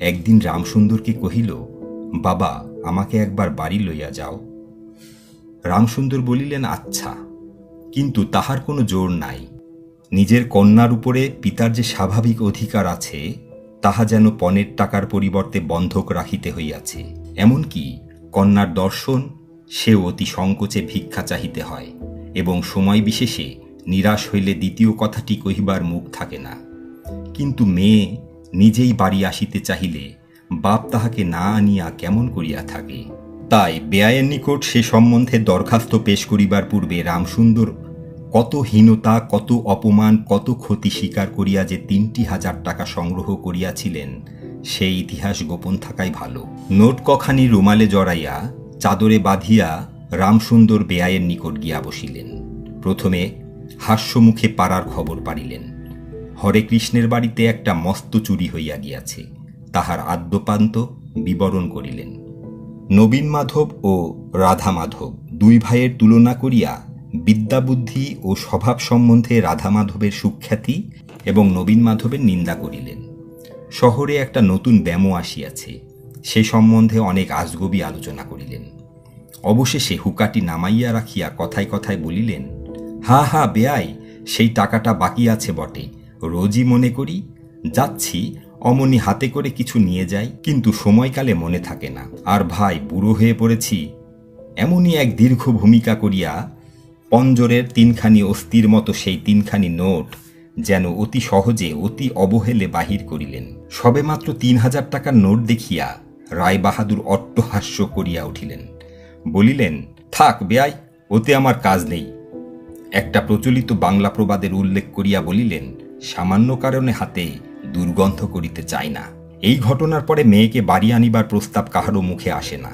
একদিন রামসুন্দরকে কহিল, বাবা, আমাকে একবার বাড়ি লইয়া যাও। রামসুন্দর বলিলেন আচ্ছা কিন্তু তাহার কোনো জোর নাই। নিজের কন্যার উপরে পিতার যে স্বাভাবিক অধিকার আছে, তাহা যেন পণের টাকার পরিবর্তে বন্ধক রাখিতে হইয়াছে। এমনকি কন্যার দর্শন, সেও অতি সংকোচে ভিক্ষা চাহিতে হয় এবং সময় বিশেষে নিরাশ হইলে দ্বিতীয় কথাটি কহিবার মুখ থাকে না। কিন্তু মেয়ে নিজেই বাড়ি আসিতে চাহিলে বাপ তাহাকে না আনিয়া কেমন করিয়া থাকে? তাই বেআইয়ের নিকট সে সম্বন্ধে দরখাস্ত পেশ করিবার পূর্বে রামসুন্দর কত হীনতা, কত অপমান, কত ক্ষতি স্বীকার করিয়া যে তিনটি হাজার টাকা সংগ্রহ করিয়াছিলেন, সেই ইতিহাস গোপন থাকাই ভালো। নোট কখানি রুমালে জড়াইয়া চাদরে বাঁধিয়া রামসুন্দর বেআইয়ের নিকট গিয়া বসিলেন। প্রথমে হাস্যমুখে পাড়ার খবর পাড়িলেন। হরে কৃষ্ণের বাড়িতে একটা মস্ত চুরি হইয়া গিয়াছে। তাহার আদ্যপান্ত বিবরণ করিলেন। নবীন মাধব ও রাধা মাধব দুই ভাইয়ের তুলনা করিয়া বিদ্যাবুদ্ধি ও স্বভাব সম্বন্ধে রাধা মাধবের সুখ্যাতি এবং নবীন মাধবের নিন্দা করিলেন। শহরে একটা নতুন ব্যামো আসিয়াছে। সে সম্বন্ধে অনেক আজগবি আলোচনা করিলেন। অবশেষে হুকাটি নামাইয়া রাখিয়া কথায় কথায় বলিলেন, হা হা, বেয়াই, সেই টাকাটা বাকি আছে বটে। রোজই মনে করি, যাচ্ছি, অমনি হাতে করে কিছু নিয়ে যাই, কিন্তু সময়কালে মনে থাকে না। আর ভাই, বুড়ো হয়ে পড়েছি। এমনই এক দীর্ঘ ভূমিকা করিয়া পঞ্জরের তিনখানি অস্থির মতো সেই তিনখানি নোট যেন অতি সহজে, অতি অবহেলে বাহির করিলেন। সবেমাত্র তিন হাজার টাকার নোট দেখিয়া রায় বাহাদুর অট্টহাস্য করিয়া উঠিলেন। বলিলেন, থাক বেয়াই, ওতে আমার কাজ নেই। একটা প্রচলিত বাংলা প্রবাদের উল্লেখ করিয়া বলিলেন সামান্য কারণে হাতে দুর্গন্ধ করিতে চায় না। এই ঘটনার পরে মেয়েকে বাড়ি আনিবার প্রস্তাব কাহারও মুখে আসে না।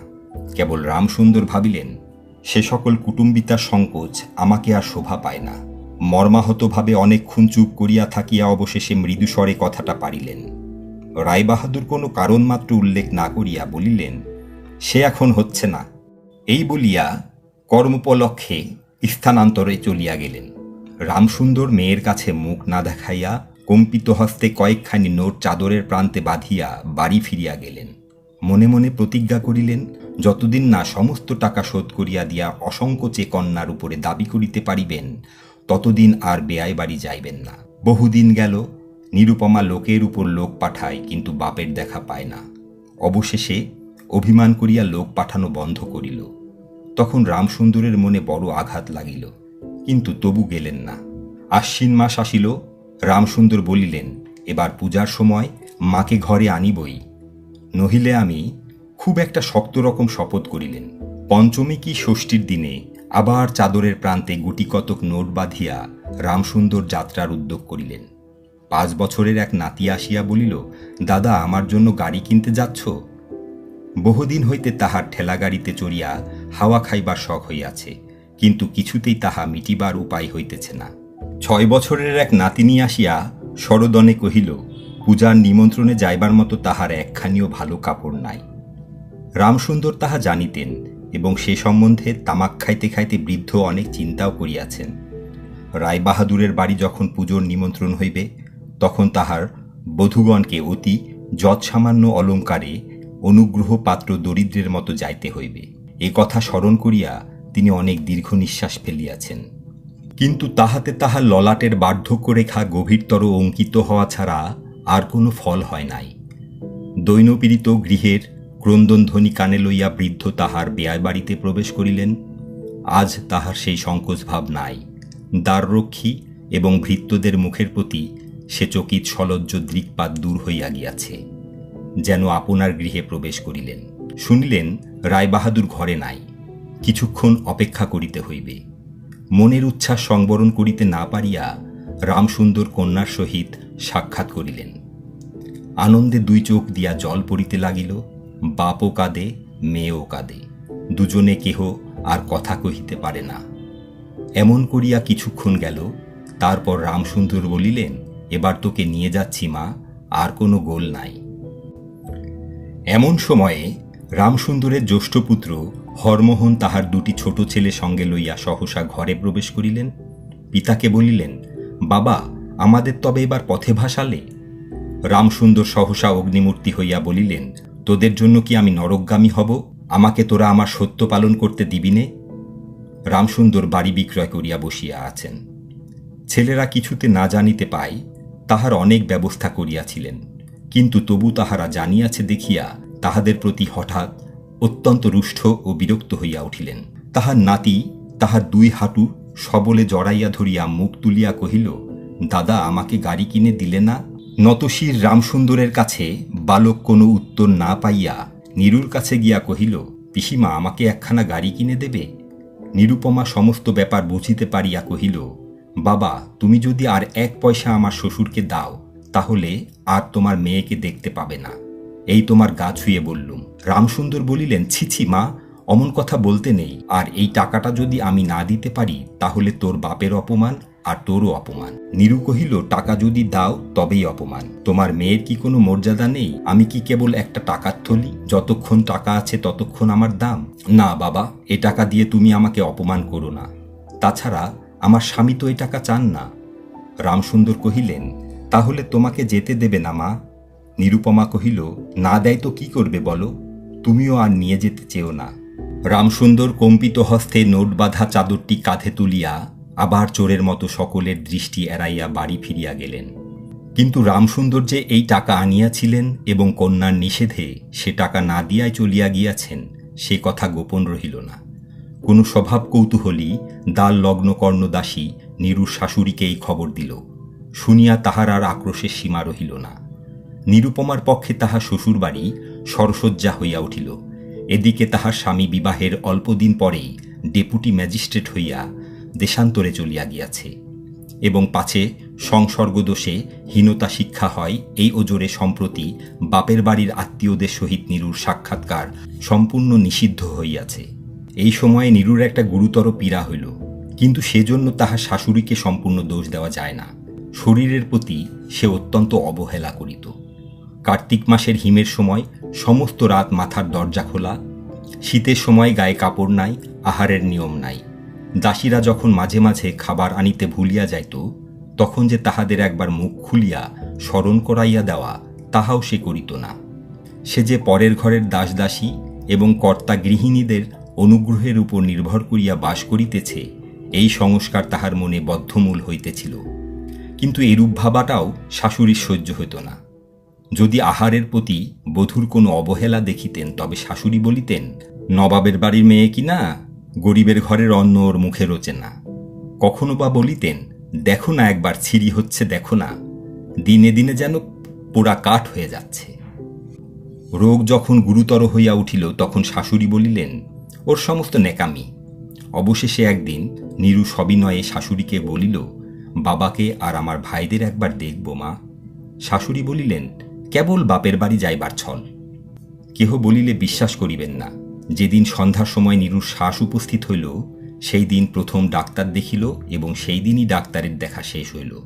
কেবল রামসুন্দর ভাবিলেন, সে সকল কুটুম্বিতার সংকোচ আমাকে আর শোভা পায় না। মর্মাহতভাবে অনেকক্ষণ চুপ করিয়া থাকিয়া অবশেষে মৃদুস্বরে কথাটা পারিলেন। রায়বাহাদুর কোনো কারণ মাত্র উল্লেখ না করিয়া বলিলেন, সে এখন হচ্ছে না। এই বলিয়া কর্মোপলক্ষে স্থানান্তরে চলিয়া গেলেন। রামসুন্দর মেয়ের কাছে মুখ না দেখাইয়া কম্পিত হস্তে কয়েকখানি নোট চাদরের প্রান্তে বাঁধিয়া বাড়ি ফিরিয়া গেলেন। মনে মনে প্রতিজ্ঞা করিলেন, যতদিন না সমস্ত টাকা শোধ করিয়া দিয়া অসংকোচে কন্যার উপরে দাবি করিতে পারিবেন, ততদিন আর বেয়াই বাড়ি যাইবেন না। বহুদিন গেল, নিরুপমা লোকের উপর লোক পাঠায়, কিন্তু বাপের দেখা পায় না। অবশেষে অভিমান করিয়া লোক পাঠানো বন্ধ করিল। তখন রামসুন্দরের মনে বড় আঘাত লাগিল। কিন্তু তবু গেলেন না। আশ্বিন মাস আসিল, রামসুন্দর বলিলেন, এবার পূজার সময় মাকে ঘরে আনিবই নহিলে আমি খুব একটা শক্ত রকম শপথ করিলেন। পঞ্চমী কি ষষ্ঠীর দিনে আবার চাদরের প্রান্তে গুটি কতক নোট বাঁধিয়া রামসুন্দর যাত্রার উদ্যোগ করিলেন। পাঁচ বছরের এক নাতি আসিয়া বলিল, দাদা, আমার জন্য গাড়ি কিনতে যাচ্ছ? বহুদিন হইতে তাহার ঠেলা গাড়িতে চড়িয়া হাওয়া খাইবার শখ হইয়াছে। কিন্তু কিছুতেই তাহা মিটিবার উপায় হইতেছে না। ছয় বছরের এক নাতিনি আসিয়া সরদনে কহিল, পূজার নিমন্ত্রণে যাইবার মতো তাহার একখানিও ভালো কাপড় নাই। রামসুন্দর তাহা জানিতেন এবং সে সম্বন্ধে তামাক খাইতে খাইতে বৃদ্ধ অনেক চিন্তাও করিয়াছেন। রায়বাহাদুরের বাড়ি যখন পুজোর নিমন্ত্রণ হইবে, তখন তাহার বধূগণকে অতি যৎসামান্য অলঙ্কারে অনুগ্রহ পাত্র দরিদ্রের মতো যাইতে হইবে। এ কথা স্মরণ করিয়া তিনি অনেক দীর্ঘ নিঃশ্বাস ফেলিয়াছেন। কিন্তু তাহাতে তাহার ললাটের বার্ধক্য রেখা গভীরতর অঙ্কিত হওয়া ছাড়া আর কোনো ফল হয় নাই। দৈনপীড়িত গৃহের ক্রন্দনধ্বনি কানে লইয়া বৃদ্ধ তাহার বেয়ায় বাড়িতে প্রবেশ করিলেন। আজ তাহার সেই সংকোচ ভাব নাই। দ্বাররক্ষী এবং ভৃত্যদের মুখের প্রতি সে চকিত সলজ্জ দৃকপাত দূর হইয়া গিয়াছে, যেন আপনার গৃহে প্রবেশ করিলেন। শুনিলেন, রায়বাহাদুর ঘরে নাই। কিছুক্ষণ অপেক্ষা করিতে হইবে। মনের উচ্ছ্বাস সংবরণ করিতে না পারিয়া রামসুন্দর কন্যার সহিত সাক্ষাৎ করিলেন। আনন্দে দুই চোখ দিয়া জল পড়িতে লাগিল, বাপও কাঁদে, মেয়েও কাঁদে। দুজনে কেহ আর কথা কহিতে পারে না। এমন করিয়া কিছুক্ষণ গেল, তারপর রামসুন্দর বলিলেন, এবার তোকে নিয়ে যাচ্ছি মা, আর কোনো গোল নাই। এমন সময়ে রামসুন্দরের জ্যেষ্ঠ পুত্র হরমোহন তাহার দুটি ছোট ছেলে সঙ্গে লইয়া সহসা ঘরে প্রবেশ করিলেন। পিতাকে বলিলেন, বাবা, আমাদের তবে এবার পথে ভাসালে? রামসুন্দর সহসা অগ্নিমূর্তি হইয়া বলিলেন, তোদের জন্য কি আমি নরকগামী হব? আমাকে তোরা আমার সত্য পালন করতে দিবিনে রামসুন্দর বাড়ি বিক্রয় করিয়া বসিয়া আছেন। ছেলেরা কিছুতে না জানিতে পায়, তাহার অনেক ব্যবস্থা করিয়াছিলেন, কিন্তু তবু তাহারা জানিয়াছে দেখিয়া তাহাদের প্রতি হঠাৎ অত্যন্ত রুষ্ট ও বিরক্ত হইয়া উঠিলেন। তাহার নাতি তাহার দুই হাঁটু সবলে জড়াইয়া ধরিয়া মুখ তুলিয়া কহিল, দাদা, আমাকে গাড়ি কিনে দিলে না? নতশির রামসুন্দরের কাছে বালক কোনো উত্তর না পাইয়া নীরুর কাছে গিয়া কহিল, পিসিমা, আমাকে একখানা গাড়ি কিনে দেবে? নিরুপমা সমস্ত ব্যাপার বুঝিতে পারিয়া কহিল, বাবা, তুমি যদি আর এক পয়সা আমার শ্বশুরকে দাও, তাহলে আর তোমার মেয়েকে দেখতে পাবে না। এই তোমার গা ছুঁয়ে বললুম। রামসুন্দর বলিলেন ছিছি মা, অমন কথা বলতে নেই। আর এই টাকাটা যদি আমি না দিতে পারি, তাহলে তোর বাপের অপমান আর তোরও অপমান। নিরু কহিল, টাকা যদি দাও, তবেই অপমান। তোমার মেয়ের কি কোনো মর্যাদা নেই? আমি কি কেবল একটা টাকার থলি? যতক্ষণ টাকা আছে, ততক্ষণ আমার দাম। না, বাবা, এ টাকা দিয়ে তুমি আমাকে অপমান করো না। তাছাড়া, আমার স্বামী তো এ টাকা চান না। রামসুন্দর কহিলেন, তাহলে তোমাকে যেতে দেবে না, মা। নিরুপমা কহিল, না দেয় তো কি করবে বলো? তুমিও আর নিয়ে যেতে চেও না। রামসুন্দর কম্পিত হস্তে নোট বাঁধা চাদরটি কাঁধে তুলিয়া আবার চোরের মতো সকলের দৃষ্টি এড়াইয়া বাড়ি ফিরিয়া গেলেন। কিন্তু রামসুন্দর যে এই টাকা আনিয়াছিলেন এবং কন্যার নিষেধে সে টাকা না দিয়াই চলিয়া গিয়াছেন, সে কথা গোপন রহিল না। কোনো স্বভাব কৌতূহলী দাল লগ্ন কর্ণদাসী নিরুর শাশুড়িকে এই খবর দিল। শুনিয়া তাহার আর আক্রোশের সীমা রহিল না। নিরুপমার পক্ষে তাহা শ্বশুরবাড়ি সরসজ্জা হইয়া উঠিল। এদিকে তাহার স্বামী বিবাহের অল্পদিন পরেই ডেপুটি ম্যাজিস্ট্রেট হইয়া দেশান্তরে চলিয়া গিয়াছে এবং পাছে সংসর্গদোষে হীনতা শিক্ষা হয় এই ওজোরে সম্প্রতি বাপের বাড়ির আত্মীয়দের সহিত নিরুর সাক্ষাৎকার সম্পূর্ণ নিষিদ্ধ হইয়াছে। এই সময়ে নিরুর একটা গুরুতর পীড়া হইল, কিন্তু সেজন্য তাহার শাশুড়িকে সম্পূর্ণ দোষ দেওয়া যায় না। শরীরের প্রতি সে অত্যন্ত অবহেলা করিত। কার্তিক মাসের হিমের সময় সমস্ত রাত মাথার দরজা খোলা, শীতের সময় গায়ে কাপড় নাই, আহারের নিয়ম নাই। দাসীরা যখন মাঝে মাঝে খাবার আনিতে ভুলিয়া যাইত, তখন যে তাহাদের একবার মুখ খুলিয়া স্মরণ করাইয়া দেওয়া তাহাও সে করিত না। সে যে পরের ঘরের দাসদাসী এবং কর্তা গৃহিণীদের অনুগ্রহের উপর নির্ভর করিয়া বাস করিতেছে, এই সংস্কার তাহার মনে বদ্ধমূল হইতেছিল। কিন্তু এরূপ ভাবাটাও শাশুড়ির সহ্য হইত না। যদি আহারের প্রতি বধূর কোনো অবহেলা দেখিতেন, তবে শাশুড়ি বলিতেন, নবাবের বাড়ির মেয়ে কি না, গরিবের ঘরের অন্ন ওর মুখে রোচে না। কখনো বা বলিতেন, দেখো না একবার, ছিরি হচ্ছে, দেখো না। দিনে দিনে যেন পোড়া কাঠ হয়ে যাচ্ছে। রোগ যখন গুরুতর হইয়া উঠিল, তখন শাশুড়ি বলিলেন, ওর সমস্ত নেকামি অবশেষে একদিন নিরু সবিনয়ে শাশুড়িকে বলিল, বাবাকে আর আমার ভাইদের একবার দেখব মা। শাশুড়ি বলিলেন কেবল বাপের বাড়ি যাইবার ছল। কেহ বলিলে বিশ্বাস করিবেন না। যেদিন সন্ধ্যার সময় নিরুর শ্বাস উপস্থিত হইল, সেই দিন প্রথম ডাক্তার দেখিল এবং সেই দিনই ডাক্তারের দেখা শেষ হইল।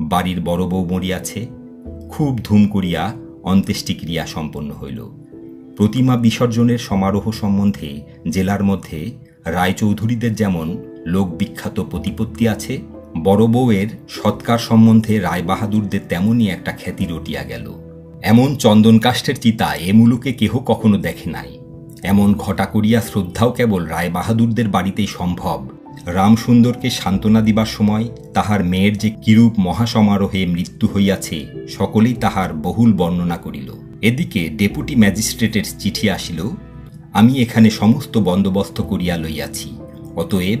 বাড়ির বড় বউ মরিয়াছে, খুব ধুম করিয়া অন্ত্যেষ্টিক্রিয়া সম্পন্ন হইল। প্রতিমা বিসর্জনের সমারোহ সম্বন্ধে জেলার মধ্যে রায়চৌধুরীদের যেমন লোকবিখ্যাত প্রতিপত্তি আছে বড় বউয়ের সৎকার সম্বন্ধে রায়বাহাদুরদের তেমনই একটা খ্যাতি রটিয়া গেল। এমন চন্দনকাষ্ঠের চিতা এ মুলুকে কেহ কখনো দেখে নাই। এমন ঘটা করিয়া শ্রদ্ধাও কেবল রায়বাহাদুরদের বাড়িতেই সম্ভব। রামসুন্দরকে সান্ত্বনা দিবার সময় তাহার মেয়ের যে কিরূপ মহাসমারোহে মৃত্যু হইয়াছে, সকলেই তাহার বহুল বর্ণনা করিল। এদিকে ডেপুটি ম্যাজিস্ট্রেটের চিঠি আসিল, আমি এখানে সমস্ত বন্দোবস্ত করিয়া লইয়াছি, অতএব